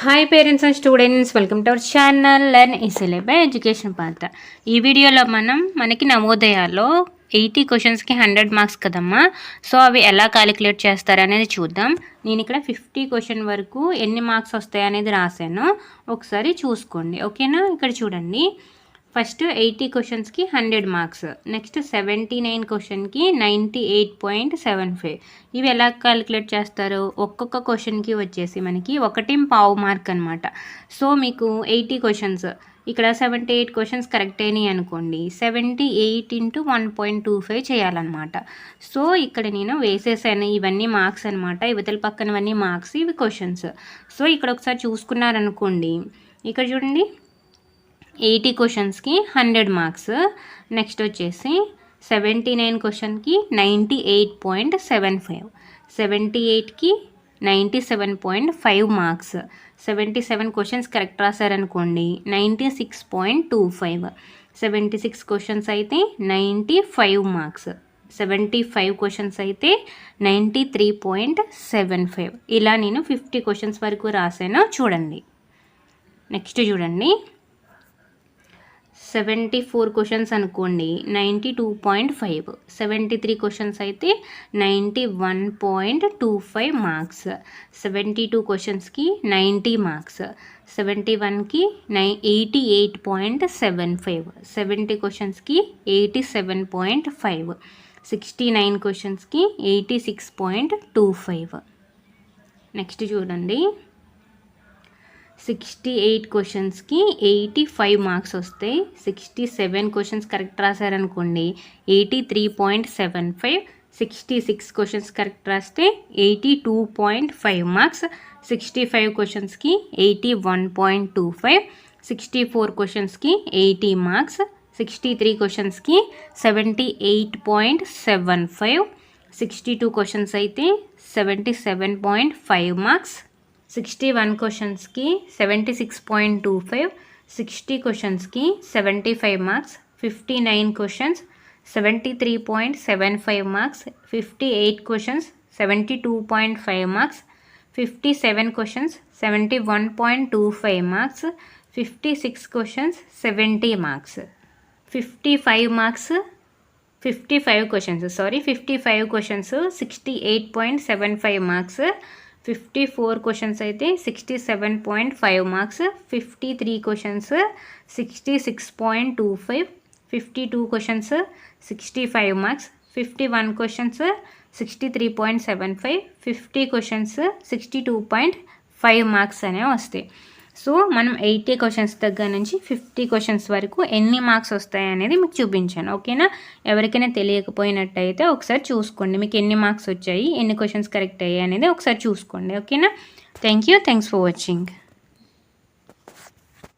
Hi parents and students welcome to our channel learn easily by education పాత్ర ఈ వీడియోలో మనం మనకి నవోదయాల్లో ఎయిటీ క్వశ్చన్స్కి హండ్రెడ్ మార్క్స్ కదమ్మా. సో అవి ఎలా క్యాలిక్యులేట్ చేస్తారనేది చూద్దాం. నేను ఇక్కడ ఫిఫ్టీ క్వశ్చన్ వరకు ఎన్ని మార్క్స్ వస్తాయి అనేది రాశాను. ఒకసారి చూసుకోండి. ఓకేనా ఇక్కడ చూడండి. ఫస్ట్ ఎయిటీ క్వశ్చన్స్కి hundred marks next seventy nine క్వశ్చన్కి ninety eight point seven five. ఇవి ఎలా క్యాలిక్యులేట్ చేస్తారు? ఒక్కొక్క క్వశ్చన్కి వచ్చేసి మనకి ఒకటి పావు మార్క్ అనమాట సో మీకు ఎయిటీ క్వశ్చన్స్ ఇక్కడ సెవెంటీ ఎయిట్ క్వశ్చన్స్ కరెక్ట్ అయినాయి అనుకోండి seventy eight into one point two five చేయాలన్నమాట. సో ఇక్కడ నేను వేసేసాను ఇవన్నీ మార్క్స్ అనమాట ఇవతల పక్కనవన్నీ మార్క్స్ ఇవి క్వశ్చన్స్. సో ఇక్కడ ఒకసారి చూసుకున్నారనుకోండి ఇక్కడ చూడండి ఎయిటీ క్వశ్చన్స్కి హండ్రెడ్ మార్క్స్. నెక్స్ట్ వచ్చేసి సెవెంటీ నైన్ క్వశ్చన్కి ninety eight point seven five. Seventy ఎయిట్కి ninety seven point five marks. Seventy seven questions correct రాశారనుకోండి ninety six point two five. Seventy six questions అయితే ninety five marks. Seventy five questions అయితే ninety three point seven five. ఇలా నేను fifty questions వరకు రాశాను. చూడండి. Next చూడండి. Seventy four questions అనుకోండి ninety two point five. Seventy three questions అయితే ninety one point two five marks. Seventy two క్వశ్చన్స్కి నైంటీ మార్క్స్. సెవెంటీ వన్కి నై eighty eight point seven five. Seventy క్వశ్చన్స్కి eighty seven point five. Sixty nine క్వశ్చన్స్కి eighty six point two five. Next చూడండి. Sixty eight క్వశ్చన్స్కి eighty five marks వస్తాయి sixty seven questions correct రాశారనుకోండి eighty three point seven five sixty six questions correct రాస్తే eighty two point five marks sixty five క్వశ్చన్స్కి eighty one point two five sixty four క్వశ్చన్స్కి eighty marks sixty three క్వశ్చన్స్కి seventy eight point seven five sixty two questions అయితే seventy seven point five marks sixty one క్వశ్చన్స్కి seventy six point two five sixty క్వశ్చన్స్కి seventy five marks fifty nine questions seventy three point seven five marks fifty eight questions seventy two point five marks fifty seven questions seventy one point two five marks fifty six questions seventy marks fifty five marks fifty five questions sorry fifty five questions sixty eight point seven five marks fifty four questions అయితే sixty seven point five marks fifty three questions sixty six point two five fifty two questions sixty five marks fifty one questions sixty three point seven five fifty questions sixty two point five marks అనేవి వస్తాయి. So మనం eighty questions దగ్గర నుంచి fifty questions వరకు ఎన్ని marks వస్తాయి అనేది మీకు చూపించాను ఓకేనా? ఎవరికైనా తెలియకపోయినట్టయితే ఒకసారి చూసుకోండి మీకు ఎన్ని మార్క్స్ వచ్చాయి ఎన్ని క్వశ్చన్స్ కరెక్ట్ అయ్యాయి అనేది ఒకసారి చూసుకోండి ఓకేనా? Thank you thanks for watching.